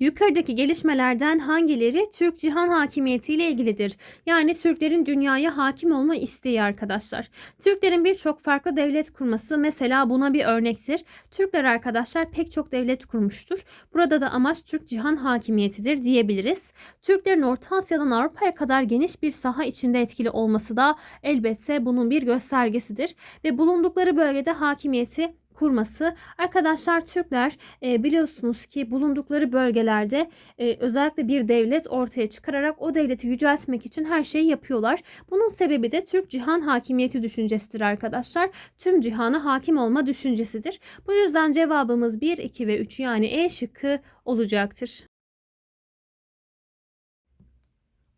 Yukarıdaki gelişmelerden hangileri Türk cihan hakimiyeti ile ilgilidir? Yani Türklerin dünyaya hakim olma isteği arkadaşlar. Türklerin birçok farklı devlet kurması mesela buna bir örnektir. Türkler arkadaşlar pek çok devlet kurmuştur. Burada da amaç Türk cihan hakimiyetidir diyebiliriz. Türklerin Orta Asya'dan Avrupa'ya kadar geniş bir saha içinde etkili olması da elbette bunun bir göstergesidir. Ve bulundukları bölgede hakimiyeti kurması. Arkadaşlar Türkler e, biliyorsunuz ki bulundukları bölgelerde e, özellikle bir devlet ortaya çıkararak o devleti yüceltmek için her şeyi yapıyorlar. Bunun sebebi de Türk cihan hakimiyeti düşüncesidir arkadaşlar. Tüm cihana hakim olma düşüncesidir. Bu yüzden cevabımız 1, 2 ve 3 yani E şıkkı olacaktır.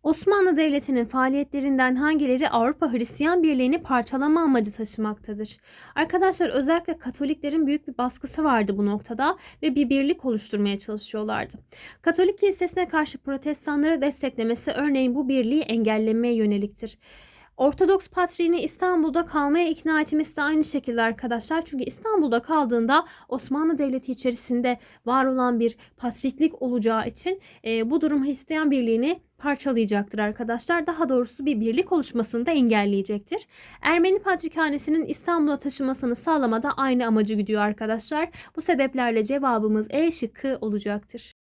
Osmanlı Devleti'nin faaliyetlerinden hangileri Avrupa Hristiyan Birliği'ni parçalama amacı taşımaktadır? Arkadaşlar özellikle Katoliklerin büyük bir baskısı vardı bu noktada ve bir birlik oluşturmaya çalışıyorlardı. Katolik kilisesine karşı protestanları desteklemesi örneğin bu birliği engellemeye yöneliktir. Ortodoks Patriğini İstanbul'da kalmaya ikna etmesi de aynı şekilde arkadaşlar. Çünkü İstanbul'da kaldığında Osmanlı Devleti içerisinde var olan bir patriklik olacağı için e, bu durum Hristiyan Birliği'ni parçalayacaktır arkadaşlar. Daha doğrusu bir birlik oluşmasını da engelleyecektir. Ermeni Patrikhanesi'nin İstanbul'a taşımasını sağlamada aynı amacı güdüyor arkadaşlar. Bu sebeplerle cevabımız E şıkkı olacaktır.